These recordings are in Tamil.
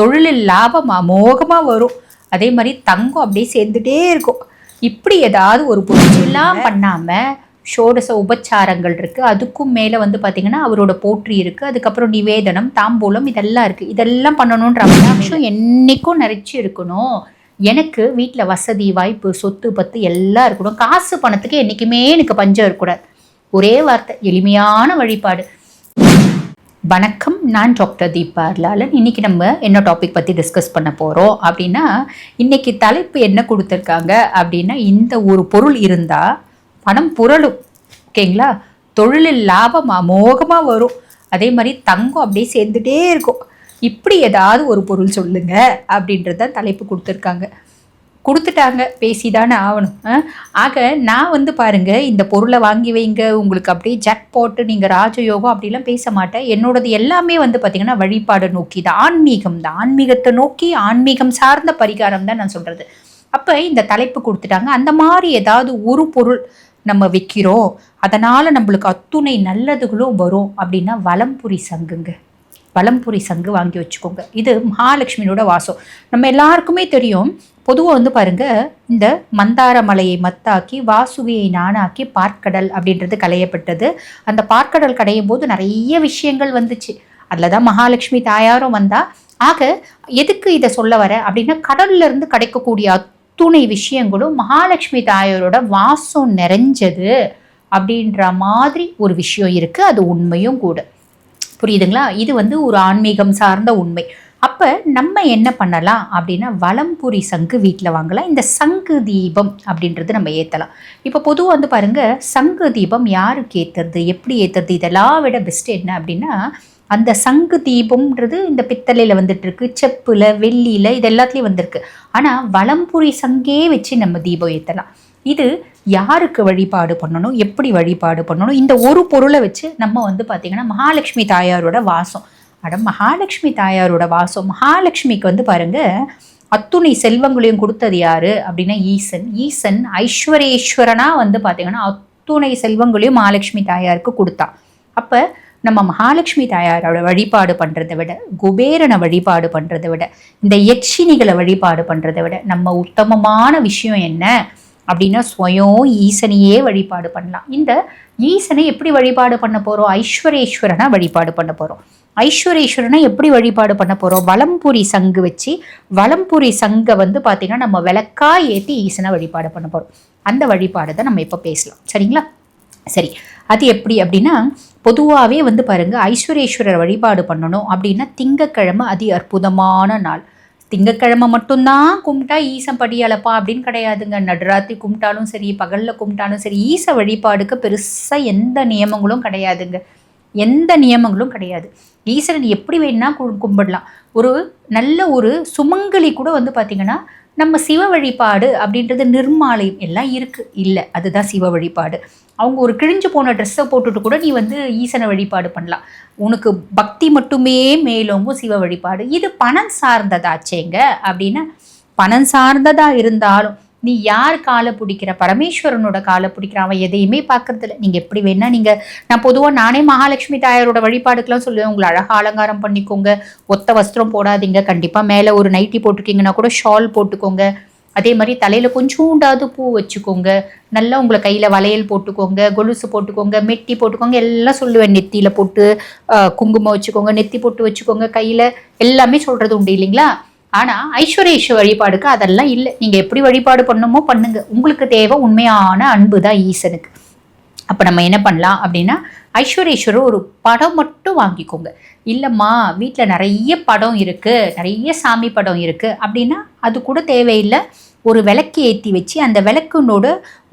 தொழிலில் லாபம் அமோகமாக வரும். அதே மாதிரி தங்கம் அப்படியே சேர்ந்துட்டே இருக்கும். இப்படி ஏதாவது ஒரு பொருட்கள்லாம் பண்ணாமல் ஷோடச உபச்சாரங்கள் இருக்குது அதுக்கும் மேலே வந்து பார்த்திங்கன்னா அவரோட போற்றி இருக்குது அதுக்கப்புறம் நிவேதனம் தாம்பூலம் இதெல்லாம் இருக்குது இதெல்லாம் பண்ணணுன்ற அவசியம் என்றைக்கும் நிறைச்சி இருக்கணும். எனக்கு வீட்டில் வசதி வாய்ப்பு சொத்து பத்து எல்லாம் இருக்கணும். காசு பணத்துக்கு என்றைக்குமே எனக்கு பஞ்சம் இருக்கக்கூடாது. ஒரே வார்த்தை எளிமையான வழிபாடு. வணக்கம். நான் டாக்டர் தீபா அர்லாலன். இன்றைக்கி நம்ம என்ன டாபிக் பற்றி டிஸ்கஸ் பண்ண போகிறோம் அப்படின்னா இன்றைக்கி தலைப்பு என்ன கொடுத்துருக்காங்க அப்படின்னா இந்த ஒரு பொருள் இருந்தால் பணம் புரளும். ஓகேங்களா? தொழிலில் லாபம் அமோகமாக வரும். அதே மாதிரி தங்கம் அப்படியே சேர்ந்துட்டே இருக்கும். இப்படி ஏதாவது ஒரு பொருள் சொல்லுங்க அப்படின்றத தலைப்பு கொடுத்துருக்காங்க. கொடுத்துட்டாங்க பேசிதானே ஆகணும். ஆக நான் வந்து பாருங்க இந்த பொருளை வாங்கி வைங்க உங்களுக்கு அப்படியே ஜட் போட்டு நீங்கள் ராஜயோகம் அப்படிலாம் பேச மாட்டேன். என்னோடது எல்லாமே வந்து பார்த்தீங்கன்னா வழிபாடு நோக்கி தான். ஆன்மீகம் தான். ஆன்மீகத்தை நோக்கி ஆன்மீகம் சார்ந்த பரிகாரம் தான் நான் சொல்கிறது அப்போ இந்த தலைப்பு கொடுத்துட்டாங்க. அந்த மாதிரி ஏதாவது ஒரு பொருள் நம்ம விற்கிறோம் அதனால் நம்மளுக்கு அத்துணை நல்லதுகளும் வரும் அப்படின்னா வலம்புரி சங்குங்க. வலம்புரி சங்கு வாங்கி வச்சுக்கோங்க. இது மகாலட்சுமியோட வாசம். நம்ம எல்லாருக்குமே தெரியும் பொதுவாக வந்து பாருங்க இந்த மந்தார மலையை மத்தாக்கி வாசுகியை நானாக்கி பார்க்கடல் அப்படின்றது களையப்பட்டது. அந்த பார்க்கடல் கடையும் போது நிறைய விஷயங்கள் வந்துச்சு. அதில் தான் மகாலட்சுமி தாயாரும் வந்தா. ஆக எதுக்கு இதை சொல்ல வர? அப்படின்னா கடல்ல இருந்து கிடைக்கக்கூடிய அத்துணை விஷயங்களும் மகாலட்சுமி தாயாரோட வாசம் நிறைஞ்சது அப்படின்ற மாதிரி ஒரு விஷயம் இருக்கு. அது உண்மையும் கூட. புரியுதுங்களா? இது வந்து ஒரு ஆன்மீகம் சார்ந்த உண்மை. அப்போ நம்ம என்ன பண்ணலாம் அப்படின்னா வலம்புரி சங்கு வீட்டில் வாங்கலாம். இந்த சங்கு தீபம் அப்படின்றது நம்ம ஏற்றலாம் இப்போ பொதுவாக வந்து பாருங்கள் சங்கு தீபம் யாருக்கு ஏற்றுறது எப்படி ஏற்றுறது இதெல்லாம் விட பெஸ்ட்டு என்ன அப்படின்னா அந்த சங்கு தீபம்ன்றது இந்த பித்தளையில் வந்துட்டுருக்கு. செப்பில் வெள்ளியில் இது எல்லாத்துலேயும் வந்திருக்கு. ஆனால் வலம்புரி சங்கே வச்சு நம்ம தீபம் ஏற்றலாம் இது யாருக்கு வழிபாடு பண்ணணும் எப்படி வழிபாடு பண்ணணும் இந்த ஒரு பொருளை வச்சு நம்ம வந்து பார்த்திங்கன்னா மகாலட்சுமி தாயாரோட வாசம். அட மகாலட்சுமி தாயாரோட வாசம். மகாலட்சுமிக்கு வந்து பாருங்கள் அத்துணை செல்வங்களையும் கொடுத்தது யாரு? அப்படின்னா ஈசன். ஈசன் ஐஸ்வரேஸ்வரனா வந்து பார்த்திங்கன்னா அத்துணை செல்வங்களையும் மகாலட்சுமி தாயாருக்கு கொடுத்தான் அப்போ நம்ம மகாலட்சுமி தாயாரோட வழிபாடு பண்ணுறதை விட குபேரனை வழிபாடு பண்ணுறதை விட இந்த யட்சினிகளை வழிபாடு பண்ணுறதை விட நம்ம உத்தமமான விஷயம் என்ன? அப்படின்னா ஸ்வயம் ஈசனையே வழிபாடு பண்ணலாம். இந்த ஈசனை எப்படி வழிபாடு பண்ண போகிறோம் ஐஸ்வரேஸ்வரனை வழிபாடு பண்ண போகிறோம் ஐஸ்வரேஸ்வரனை எப்படி வழிபாடு பண்ண போகிறோம் வலம்புரி சங்கு வச்சு வலம்புரி சங்கை வந்து பார்த்திங்கன்னா நம்ம விளக்கா ஏற்றி ஈசனை வழிபாடு பண்ண போகிறோம் அந்த வழிபாடு தான் நம்ம இப்போ பேசலாம். சரிங்களா? சரி. அது எப்படி அப்படின்னா பொதுவாகவே வந்து பாருங்கள் ஐஸ்வரேஸ்வரர் வழிபாடு பண்ணணும் அப்படின்னா திங்கக்கிழமை அதி அற்புதமான நாள். திங்கக்கிழமை மட்டும்தான் கும்பிட்டா ஈசன் படி அளப்பா அப்படின்னு கிடையாதுங்க. நடுராத்திரி கும்பிட்டாலும் சரி பகலில் கும்பிட்டாலும் சரி ஈச வழிபாடுக்கு பெருசாக எந்த நியமங்களும் கிடையாதுங்க. எந்த நியமங்களும் கிடையாது. ஈஸ்வரன் எப்படி வேணுன்னா கும்பிடலாம். ஒரு நல்ல ஒரு சுமங்கலி கூட வந்து பார்த்திங்கன்னா நம்ம சிவ வழிபாடு அப்படின்றது நிர்மாலயம் எல்லாம் இருக்குது இல்லை அதுதான் சிவ வழிபாடு. அவங்க ஒரு கிழிஞ்சு போன ட்ரெஸ்ஸை போட்டுட்டு கூட நீ வந்து ஈசனை வழிபாடு பண்ணலாம். உனக்கு பக்தி மட்டுமே மேலோங்கும் சிவ வழிபாடு. இது பணம் சார்ந்ததாச்சேங்க. அப்படின்னா பணம் சார்ந்ததாக இருந்தாலும் நீ யார் காலை பிடிக்கிற? பரமேஸ்வரனோட காலை பிடிக்கிற அவன் எதையுமே பார்க்கறதில்ல. நீங்கள் எப்படி வேணால் நீங்கள் நான் பொதுவாக நானே மகாலட்சுமி தாயாரோட வழிபாடுக்கெல்லாம் சொல்லுவேன். உங்களை அழகாக அலங்காரம் பண்ணிக்கோங்க. ஒத்த வஸ்திரம் போடாதீங்க. கண்டிப்பாக மேலே ஒரு நைட்டி போட்டிருக்கீங்கன்னா கூட ஷால் போட்டுக்கோங்க. அதே மாதிரி தலையில் கொஞ்சோண்டாவது பூ வச்சுக்கோங்க. நல்லா உங்களை கையில் வளையல் போட்டுக்கோங்க. கொலுசு போட்டுக்கோங்க. மெட்டி போட்டுக்கோங்க. எல்லாம் சொல்லுவேன். நெத்தியில் போட்டு குங்குமம் வச்சுக்கோங்க. நெத்தி போட்டு வச்சுக்கோங்க. கையில் எல்லாமே சொல்கிறது உண்டு இல்லைங்களா? ஆனால் ஐஸ்வர்யேஷ வழிபாடுக்கு அதெல்லாம் இல்லை. நீங்கள் எப்படி வழிபாடு பண்ணணுமோ பண்ணுங்க. உங்களுக்கு தேவை உண்மையான அன்பு தான் ஈசனுக்கு. அப்போ நம்ம என்ன பண்ணலாம் அப்படின்னா ஐஸ்வரேஸ்வரர் ஒரு படம் மட்டும் வாங்கிக்கோங்க. இல்லைம்மா வீட்டில் நிறைய படம் இருக்குது நிறைய சாமி படம் இருக்குது அப்படின்னா அது கூட தேவையில்லை. ஒரு விளக்கு ஏற்றி வச்சு அந்த விளக்குனோட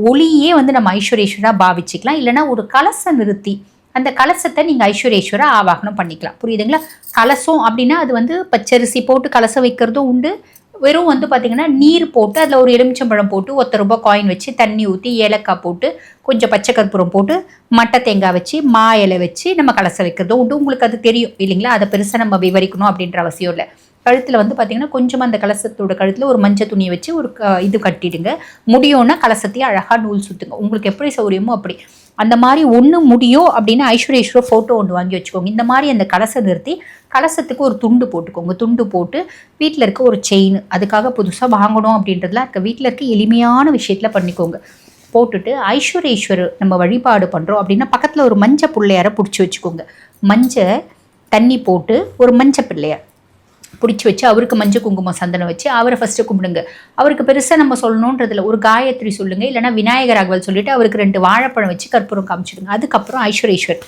ஒளியே வந்து நம்ம ஐஸ்வரேஸ்வராக பாவிச்சுக்கலாம். இல்லைன்னா ஒரு கலசம் நிறுத்தி அந்த கலசத்தை நீங்கள் ஐஸ்வரேஸ்வர ஆவாகனம் பண்ணிக்கலாம். புரியுதுங்களா? கலசம் அப்படின்னா அது வந்து பச்சரிசி போட்டு கலசம் வைக்கிறதும் உண்டு. வெறும் வந்து பார்த்தீங்கன்னா நீர் போட்டு அதில் ஒரு எலுமிச்சம்பழம் போட்டு ஒத்த ரூபாய் காயின் வச்சு தண்ணி ஊற்றி ஏலக்காய் போட்டு கொஞ்சம் பச்சை கற்பூரம் போட்டு மட்டை தேங்காய் வச்சு மா இலை வச்சு நம்ம கலசம் வைக்கிறதும் உண்டு. உங்களுக்கு அது தெரியும் இல்லைங்களா? அதை பெருசாக நம்ம விவரிக்கணும் அப்படின்ற அவசியம் இல்லை. கழுத்தில் வந்து பார்த்திங்கன்னா கொஞ்சமாக அந்த கலசத்தோட கழுத்தில் ஒரு மஞ்சள் துணியை வச்சு ஒரு க- இது கட்டிடுங்க. முடியும்னா கலசத்தையும் அழகாக நூல் சுற்றுங்க உங்களுக்கு எப்படி சௌரியமோ அப்படி. அந்த மாதிரி ஒன்று முடியும் அப்படின்னு ஐஸ்வர்யேஸ்வரர் ஃபோட்டோ ஒன்று வாங்கி வச்சுக்கோங்க. இந்த மாதிரி அந்த கலசை நிறுத்தி கலசத்துக்கு ஒரு துண்டு போட்டுக்கோங்க. துண்டு போட்டு வீட்டில் இருக்க ஒரு செயின் அதுக்காக புதுசாக வாங்கணும் அப்படின்றதுலாம் இருக்க. வீட்டில் இருக்க எளிமையான விஷயத்தில் பண்ணிக்கோங்க. போட்டுட்டு ஐஸ்வர்யேஸ்வரர் நம்ம வழிபாடு பண்ணுறோம் அப்படின்னா பக்கத்தில் ஒரு மஞ்சள் பிள்ளையாரை பிடிச்சி வச்சுக்கோங்க. மஞ்சள் தண்ணி போட்டு ஒரு மஞ்சள் பிள்ளையார். பிடிச்சி வச்சு அவருக்கு மஞ்சள் குங்குமம் சந்தனம் வச்சு அவரை ஃபஸ்ட்டு கும்பிடுங்க. அவருக்கு பெருசாக நம்ம சொல்லணுன்றதில் ஒரு காயத்ரி சொல்லுங்க. இல்லைன்னா விநாயகர் அகவல் சொல்லிட்டு அவருக்கு ரெண்டு வாழைப்பழம் வச்சு கற்பூரம் காமிச்சிடுங்க. அதுக்கப்புறம் ஐஸ்வரேஸ்வர்.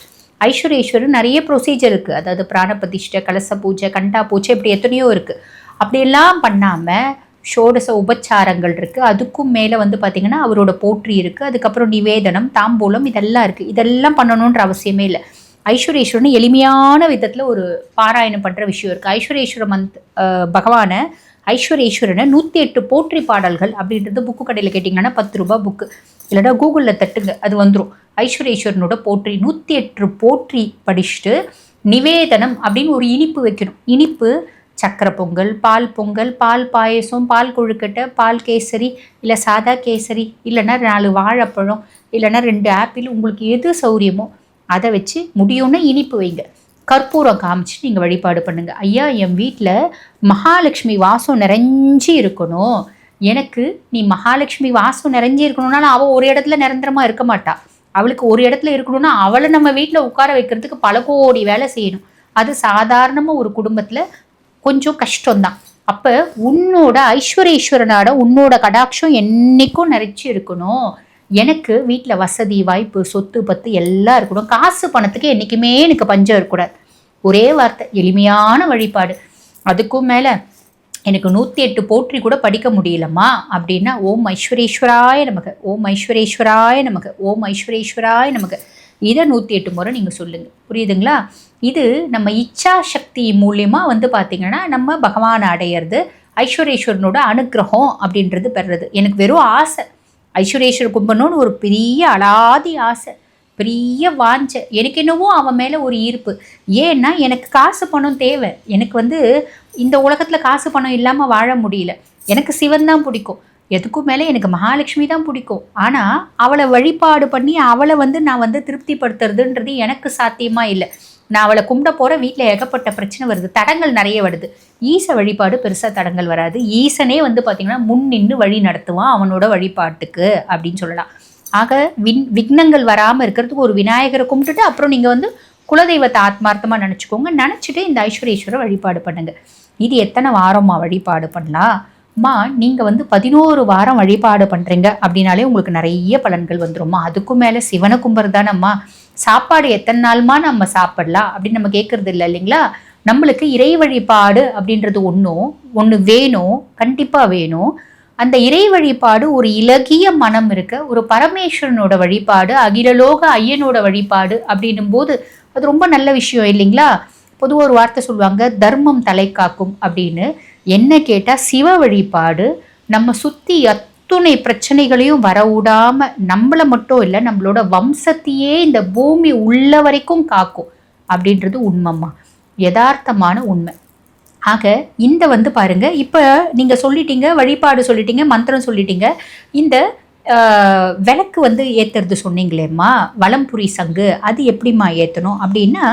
ஐஸ்வரேஸ்வரர் நிறைய ப்ரொசீஜர் இருக்குது அதாவது பிராண பிரதிஷ்டை கலச பூஜை கண்டா பூஜை இப்படி எத்தனையோ இருக்குது அப்படியெல்லாம் பண்ணாமல் ஷோடச உபச்சாரங்கள் இருக்குது அதுக்கும் மேலே வந்து பார்த்திங்கன்னா அவரோட போற்றி இருக்குது அதுக்கப்புறம் நிவேதனம் தாம்பூலம் இதெல்லாம் இருக்குது இதெல்லாம் பண்ணணுன்ற அவசியமே இல்லை. ஐஸ்வரேஸ்வரன் எளிமையான விதத்தில் ஒரு பாராயணம் பண்ணுற விஷயம் இருக்குது ஐஸ்வரேஸ்வர மந்த் பகவானை ஐஸ்வரேஸ்வரனை நூற்றி எட்டு போற்றி பாடல்கள் அப்படின்றது புக்கு கடையில் கேட்டிங்கன்னா பத்து ரூபா புக்கு இல்லைனா கூகுளில் தட்டுங்க அது வந்துடும் ஐஸ்வரேஸ்வரனோட போற்றி நூற்றி எட்டு போற்றி படிச்சுட்டு நிவேதனம் அப்படின்னு ஒரு இனிப்பு வைக்கணும். இனிப்பு சக்கரை பொங்கல் பால் பொங்கல் பால் பாயசம் பால் கொழுக்கட்டை பால் கேசரி இல்லை சாதா கேசரி இல்லைன்னா நாலு வாழைப்பழம் இல்லைன்னா ரெண்டு ஆப்பிள் உங்களுக்கு எது சௌரியமோ அதை வச்சு முடியும்னா இனிப்பு வைங்க. கற்பூரம் காமிச்சு நீங்கள் வழிபாடு பண்ணுங்கள் ஐயா என் வீட்டில் மகாலட்சுமி வாசம் நிறைஞ்சி இருக்கணும். எனக்கு நீ மகாலட்சுமி வாசம் நிறைஞ்சி இருக்கணும்னா அவள் ஒரு இடத்துல நிரந்தரமாக இருக்க மாட்டா. அவளுக்கு ஒரு இடத்துல இருக்கணும்னா அவளை நம்ம வீட்டில் உட்கார வைக்கிறதுக்கு பல கோடி வேலை செய்யணும். அது சாதாரணமாக ஒரு குடும்பத்தில் கொஞ்சம் கஷ்டம்தான். அப்போ உன்னோட ஐஸ்வரீஸ்வரனோட உன்னோட கடாட்சம் என்றைக்கும் நிறைச்சி இருக்கணும். எனக்கு வீட்டில் வசதி வாய்ப்பு சொத்து பத்து எல்லாம் இருக்கணும் காசு பணத்துக்கு என்றைக்குமே எனக்கு பஞ்சம் இருக்கக்கூடாது. ஒரே வார்த்தை எளிமையான வழிபாடு. அதுக்கும் மேலே எனக்கு நூற்றி எட்டு போற்றி கூட படிக்க முடியலம்மா அப்படின்னா ஓம் ஐஸ்வரேஸ்வராய நமக்கு ஓம் ஐஸ்வரேஸ்வராய நமக்கு ஓம் ஐஸ்வரேஸ்வராய நமக்கு இதை நூற்றி எட்டு முறை நீங்கள் சொல்லுங்கள் புரியுதுங்களா? இது நம்ம இச்சா சக்தி மூலியமாக வந்து பார்த்திங்கன்னா நம்ம பகவானை அடையிறது ஐஸ்வரேஸ்வரனோட அனுகிரகம் அப்படின்றது பெறுறது எனக்கு வெறும் ஆசை. ஐஸ்வரேஸ்வர கும்பனோன்னு ஒரு பெரிய அலாதி ஆசை பெரிய வாஞ்ச. எனக்கு என்னவோ அவன் மேலே ஒரு ஈர்ப்பு. ஏன்னா எனக்கு காசு பணம் தேவை. எனக்கு வந்து இந்த உலகத்தில் காசு பணம் இல்லாமல் வாழ முடியல. எனக்கு சிவன் தான் பிடிக்கும். எதுக்கும் மேலே எனக்கு மகாலட்சுமி தான் பிடிக்கும். ஆனால் அவளை வழிபாடு பண்ணி அவளை வந்து நான் வந்து திருப்திப்படுத்துறதுன்றது எனக்கு சாத்தியமாக இல்லை. நான் அவளை கும்பிட போகிற வீட்டில் ஏகப்பட்ட பிரச்சனை வருது. தடங்கள் நிறைய வருது. ஈச வழிபாடு பெருசாக தடங்கள் வராது. ஈசனே வந்து பார்த்திங்கன்னா முன் நின்று வழி நடத்துவான் அவனோட வழிபாட்டுக்கு அப்படின்னு சொல்லலாம். ஆக வின் விக்னங்கள் வராமல் இருக்கிறதுக்கு ஒரு விநாயகரை கும்பிட்டுட்டு அப்புறம் நீங்கள் வந்து குலதெய்வத்தை ஆத்மார்த்தமாக நினச்சிக்கோங்க. நினச்சிட்டு இந்த ஐஸ்வரேஸ்வர வழிபாடு பண்ணுங்கள் இது எத்தனை வாரம்மா வழிபாடு பண்ணலாம் அம்மா நீங்கள் வந்து பதினோரு வாரம் வழிபாடு பண்ணுறீங்க அப்படின்னாலே உங்களுக்கு நிறைய பலன்கள் வந்துடும்மா அதுக்கும் மேலே சிவனை கும்பர் தானம்மா சாப்பாடு எத்தனை நாள்மா நம்ம சாப்பிடலாம் அப்படின்னு நம்ம கேட்கறது இல்லை இல்லைங்களா? நம்மளுக்கு இறை வழிபாடு அப்படின்றது ஒன்றும் ஒன்று வேணும் கண்டிப்பாக வேணும். அந்த இறை வழிபாடு ஒரு இலகிய மனம் இருக்க ஒரு பரமேஸ்வரனோட வழிபாடு அகிலலோக ஐயனோட வழிபாடு அப்படின்னும் போது அது ரொம்ப நல்ல விஷயம் இல்லைங்களா? பொதுவாக ஒரு வார்த்தை சொல்லுவாங்க தர்மம் தலை காக்கும் அப்படின்னு. என்ன கேட்டால் சிவ வழிபாடு நம்ம சுற்றி அத்துணை பிரச்சனைகளையும் வரவிடாம நம்மளை மட்டும் இல்லை நம்மளோட வம்சத்தையே இந்த பூமி உள்ள வரைக்கும் காக்கும் அப்படின்றது உண்மைம்மா. யதார்த்தமான உண்மை. ஆக இந்த வந்து பாருங்க இப்போ நீங்கள் சொல்லிட்டீங்க வழிபாடு சொல்லிட்டீங்க மந்திரம் சொல்லிட்டீங்க. இந்த விளக்கு வந்து ஏற்றுறது சொன்னீங்களேம்மா வளம்புரி சங்கு அது எப்படிம்மா ஏற்றணும் அப்படின்னா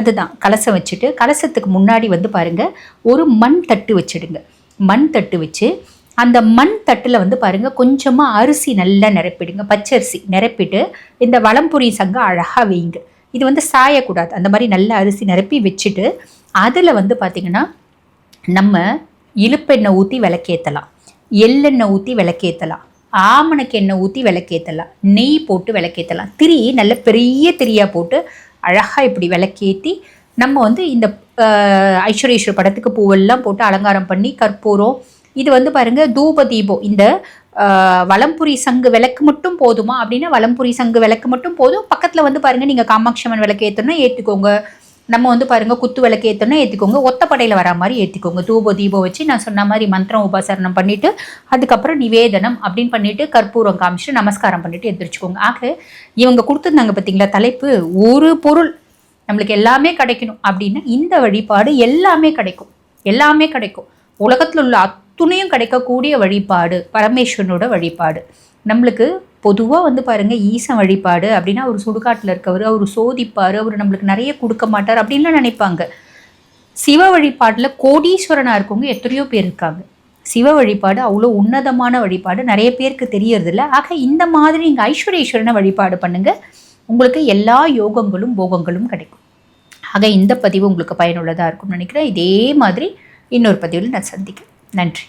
அதுதான் கலசம் வச்சுட்டு கலசத்துக்கு முன்னாடி வந்து பாருங்கள் ஒரு மண் தட்டு வச்சுடுங்க. மண் தட்டு வச்சு அந்த மண் தட்டில் வந்து பாருங்கள் கொஞ்சமாக அரிசி நல்லா நிரப்பிடுங்க பச்சரிசி நிரப்பிட்டு இந்த வளம்புரி சங்கம் அழகாக வைங்க இது வந்து சாயக்கூடாது. அந்த மாதிரி நல்ல அரிசி நிரப்பி வச்சுட்டு அதில் வந்து பார்த்திங்கன்னா நம்ம இழுப்பெண்ணெய் ஊற்றி விளக்கேற்றலாம் எள்ளெண்ணெய் ஊற்றி விளக்கேற்றலாம் ஆமணக்கு எண்ணெய் ஊற்றி விளக்கேற்றலாம் நெய் போட்டு விளக்கேற்றலாம் திரி நல்ல பெரிய திரியாக போட்டு அழகாக இப்படி விளக்கேற்றி நம்ம வந்து இந்த ஐஸ்வரேஸ்வர் படத்துக்கு பூவெல்லாம் போட்டு அலங்காரம் பண்ணி கற்பூரம் இது வந்து பாருங்க தூப தீபம் இந்த வளம்புரி சங்கு விளக்கு மட்டும் போதுமா அப்படின்னா வளம்புரி சங்கு விளக்கு மட்டும் போதும். பக்கத்தில் வந்து பாருங்கள் நீங்கள் காமாட்சியம்மன் விளக்கு ஏற்றணும் ஏற்றுக்கோங்க நம்ம வந்து பாருங்கள் குத்து விளக்கு ஏற்றணும் ஏற்றிக்கோங்க ஒத்தப்படையில் வர மாதிரி ஏற்றிக்கோங்க தூப தீபம் வச்சு நான் சொன்ன மாதிரி மந்திரம் உபாசரணம் பண்ணிவிட்டு அதுக்கப்புறம் நிவேதனம் அப்படின்னு பண்ணிவிட்டு கற்பூரம் காமிச்சிட்டு நமஸ்காரம் பண்ணிவிட்டு எந்திரிச்சுக்கோங்க. ஆக இவங்க கொடுத்துருந்தாங்க பார்த்தீங்களா தலைப்பு ஒரு பொருள். நம்மளுக்கு எல்லாமே கிடைக்கணும் அப்படின்னா. இந்த வழிபாடு எல்லாமே கிடைக்கும். எல்லாமே கிடைக்கும். உலகத்தில் உள்ள துணையும் கிடைக்கக்கூடிய வழிபாடு பரமேஸ்வரனோட வழிபாடு. நம்மளுக்கு பொதுவாக வந்து பாருங்கள் ஈசன் வழிபாடு அப்படின்னா அவர் சுடுகாட்டில் இருக்கவர் அவர் சோதிப்பார் அவர் நம்மளுக்கு நிறைய கொடுக்க மாட்டார் அப்படின்லாம் நினைப்பாங்க. சிவ வழிபாட்டில் கோடீஸ்வரனாக இருக்கவங்க எத்தனையோ பேர் இருக்காங்க. சிவ வழிபாடு அவ்வளோ உன்னதமான வழிபாடு நிறைய பேருக்கு தெரியறதில்ல. ஆக இந்த மாதிரி நீங்கள் ஐஸ்வரீஸ்வரனை வழிபாடு பண்ணுங்கள் உங்களுக்கு எல்லா யோகங்களும் போகங்களும் கிடைக்கும். ஆக இந்த பதிவு உங்களுக்கு பயனுள்ளதாக இருக்கும்னு நினைக்கிறேன். இதே மாதிரி இன்னொரு பதிவில் நான் சந்திக்கிறேன். நன்றி.